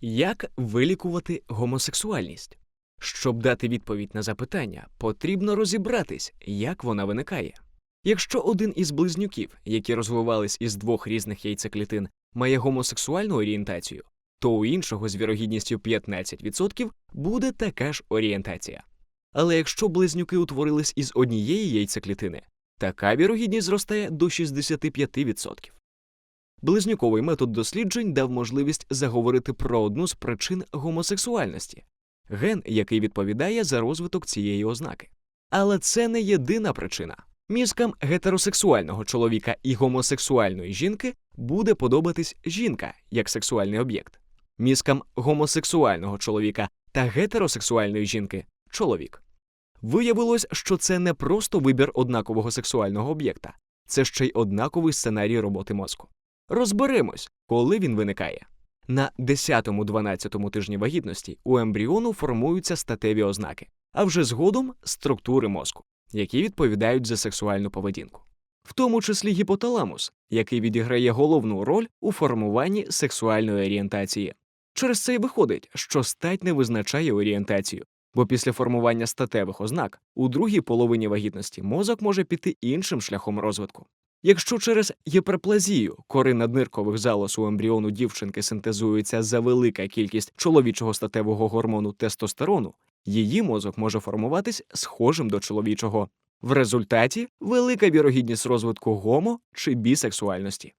Як вилікувати гомосексуальність? Щоб дати відповідь на запитання, потрібно розібратись, як вона виникає. Якщо один із близнюків, які розвивались із двох різних яйцеклітин, має гомосексуальну орієнтацію, то у іншого з вірогідністю 15% буде така ж орієнтація. Але якщо близнюки утворились із однієї яйцеклітини, така вірогідність зростає до 65%. Близнюковий метод досліджень дав можливість заговорити про одну з причин гомосексуальності ген, який відповідає за розвиток цієї ознаки. Але це не єдина причина. Мізкам гетеросексуального чоловіка і гомосексуальної жінки буде подобатись жінка як сексуальний об'єкт. Мізкам гомосексуального чоловіка та гетеросексуальної жінки чоловік. Виявилось, що це не просто вибір однакового сексуального об'єкта, це ще й однаковий сценарій роботи мозку. Розберемось, коли він виникає. На 10-12 тижні вагітності у ембріону формуються статеві ознаки, а вже згодом структури мозку, які відповідають за сексуальну поведінку, в тому числі гіпоталамус, який відіграє головну роль у формуванні сексуальної орієнтації. Через це й виходить, що стать не визначає орієнтацію, бо після формування статевих ознак у другій половині вагітності мозок може піти іншим шляхом розвитку. Якщо через гіперплазію кори надниркових залоз у ембріону дівчинки синтезується завелика кількість чоловічого статевого гормону тестостерону, її мозок може формуватись схожим до чоловічого. В результаті велика вірогідність розвитку гомо чи бісексуальності.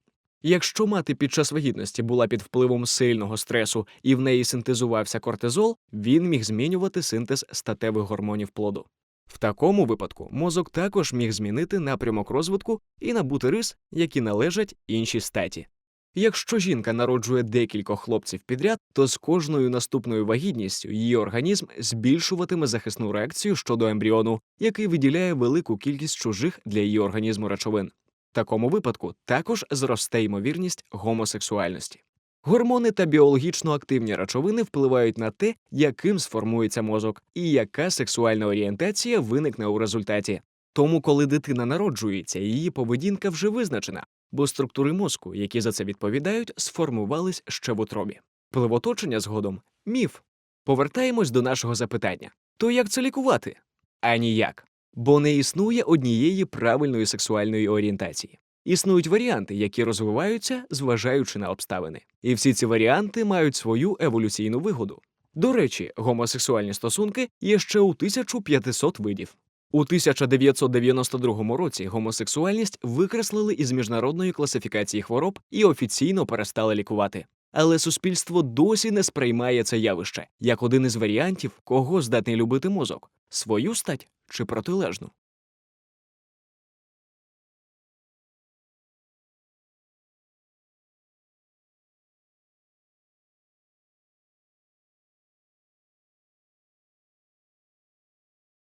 Якщо мати під час вагітності була під впливом сильного стресу і в неї синтезувався кортизол, він міг змінювати синтез статевих гормонів плоду. В такому випадку мозок також міг змінити напрямок розвитку і набути рис, які належать іншій статі. Якщо жінка народжує декількох хлопців підряд, то з кожною наступною вагітністю її організм збільшуватиме захисну реакцію щодо ембріону, який виділяє велику кількість чужих для її організму речовин. В такому випадку також зросте ймовірність гомосексуальності. Гормони та біологічно активні речовини впливають на те, яким сформується мозок і яка сексуальна орієнтація виникне у результаті. Тому, коли дитина народжується, її поведінка вже визначена, бо структури мозку, які за це відповідають, сформувались ще в утробі. Пливоточення згодом міф. Повертаємось до нашого запитання: то як це лікувати? А ніяк. Бо не існує однієї правильної сексуальної орієнтації. Існують варіанти, які розвиваються, зважаючи на обставини. І всі ці варіанти мають свою еволюційну вигоду. До речі, гомосексуальні стосунки є ще у 1500 видів. У 1992 році гомосексуальність викреслили із міжнародної класифікації хвороб і офіційно перестали лікувати. Але суспільство досі не сприймає це явище як один із варіантів, кого здатний любити мозок свою стать чи протилежну.